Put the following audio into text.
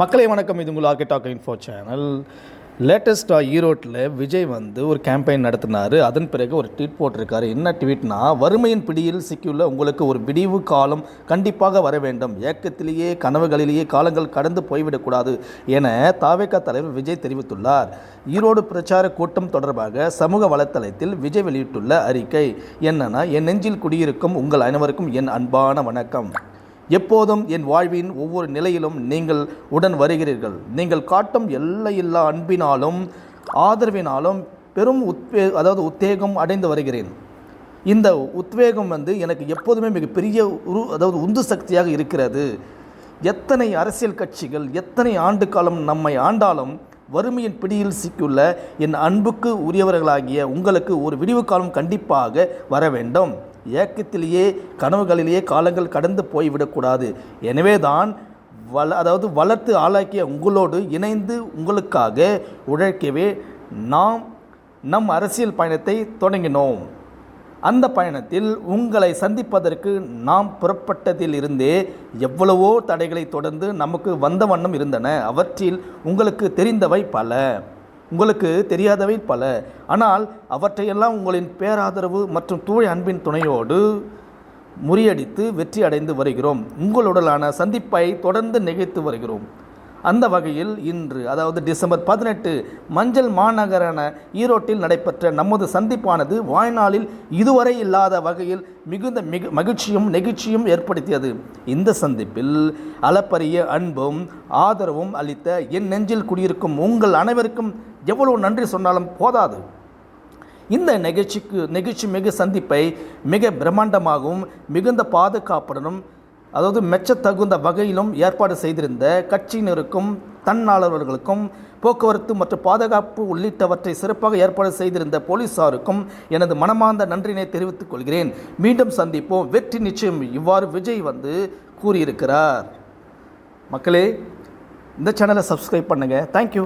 மக்களை வணக்கம். இது உங்கள் ஆர்கிடாக் இன்ஃபோ சேனல். லேட்டஸ்ட்டாக ஈரோட்டில் விஜய் வந்து ஒரு கேம்பெயின் நடத்தினார். அதன் பிறகு ஒரு ட்வீட் போட்டிருக்காரு. என்ன ட்வீட்னா வறுமையின் பிடியில் சிக்கியுள்ள உங்களுக்கு ஒரு விடிவு காலம் கண்டிப்பாக வர வேண்டும். ஏக்கத்திலேயே கனவுகளிலேயே காலங்கள் கடந்து போய்விடக்கூடாது என தாவேகா தலைவர் விஜய் தெரிவித்துள்ளார். ஈரோடு பிரச்சார கூட்டம் தொடர்பாக சமூக வலைத்தளத்தில் விஜய் வெளியிட்டுள்ள அறிக்கை. என்னன்னா என் நெஞ்சில் குடியிருக்கும் உங்கள் அனைவருக்கும் என் அன்பான வணக்கம். எப்போதும் என் வாழ்வின் ஒவ்வொரு நிலையிலும் நீங்கள் உடன் வருகிறீர்கள். நீங்கள் காட்டும் எல்லையில்லா அன்பினாலும் ஆதரவினாலும் பெரும் உத்வே அதாவது உத்வேகம் அடைந்து வருகிறேன். இந்த உத்வேகம் வந்து எனக்கு எப்போதுமே மிகப்பெரிய உரு அதாவது உந்து சக்தியாக இருக்கிறது. எத்தனை அரசியல் கட்சிகள் எத்தனை ஆண்டு காலம் நம்மை ஆண்டாலும் வறுமையின் பிடியில் சிக்கியுள்ள என் அன்புக்கு உரியவர்களாகிய உங்களுக்கு ஒரு விடிவு காலம் கண்டிப்பாக வர வேண்டும். ஏக்கத்திலேயே கனவுகளிலேயே காலங்கள் கடந்து போய்விடக்கூடாது. எனவே தான் வள அதாவது வளர்த்து ஆளாக்கிய உங்களோடு இணைந்து உங்களுக்காக உழைக்கவே நாம் நம் அரசியல் பயணத்தை தொடங்கினோம். அந்த பயணத்தில் உங்களை சந்திப்பதற்கு நாம் புறப்பட்டதில் இருந்தே எவ்வளவோ தடைகளை தொடர்ந்து நமக்கு வந்த வண்ணம் இருந்தன. அவற்றில் உங்களுக்கு தெரிந்தவை பல. உங்களுக்கு தெரியாதவை பல. ஆனால் அவற்றையெல்லாம் உங்களின் பேராதரவு மற்றும் தூய அன்பின் துணையோடு முறியடித்து வெற்றி அடைந்து வருகிறோம். உங்களுடனான சந்திப்பை தொடர்ந்து நிகழ்த்து வருகிறோம். அந்த வகையில் இன்று அதாவது டிசம்பர் பதினெட்டு மஞ்சள் மாநகரான ஈரோட்டில் நடைபெற்ற நமது சந்திப்பானது வாழ்நாளில் இதுவரை இல்லாத வகையில் மிகுந்த மிக மகிழ்ச்சியும் நெகிழ்ச்சியும் ஏற்படுத்தியது. இந்த சந்திப்பில் அளப்பரிய அன்பும் ஆதரவும் அளித்த என் நெஞ்சில் குடியிருக்கும் உங்கள் அனைவருக்கும் எவ்வளவு நன்றி சொன்னாலும் போதாது. இந்த நிகழ்ச்சிக்கு நிகழ்ச்சி மிகு சந்திப்பை மிக பிரம்மாண்டமாகவும் மிகுந்த பாதுகாப்புடனும் அதாவது மெச்சத்தகுந்த வகையிலும் ஏற்பாடு செய்திருந்த கட்சியினருக்கும் தன்னாளர்களுக்கும் போக்குவரத்து மற்றும் பாதுகாப்பு உள்ளிட்டவற்றை சிறப்பாக ஏற்பாடு செய்திருந்த போலீசாருக்கும் எனது மனமார்ந்த நன்றினை தெரிவித்துக் கொள்கிறேன். மீண்டும் சந்திப்போம். வெற்றி நிச்சயம் இவ்வாறு விஜய் வந்து கூறியிருக்கிறார். மக்களே இந்த சேனலை சப்ஸ்கிரைப் பண்ணுங்கள் தேங்க்யூ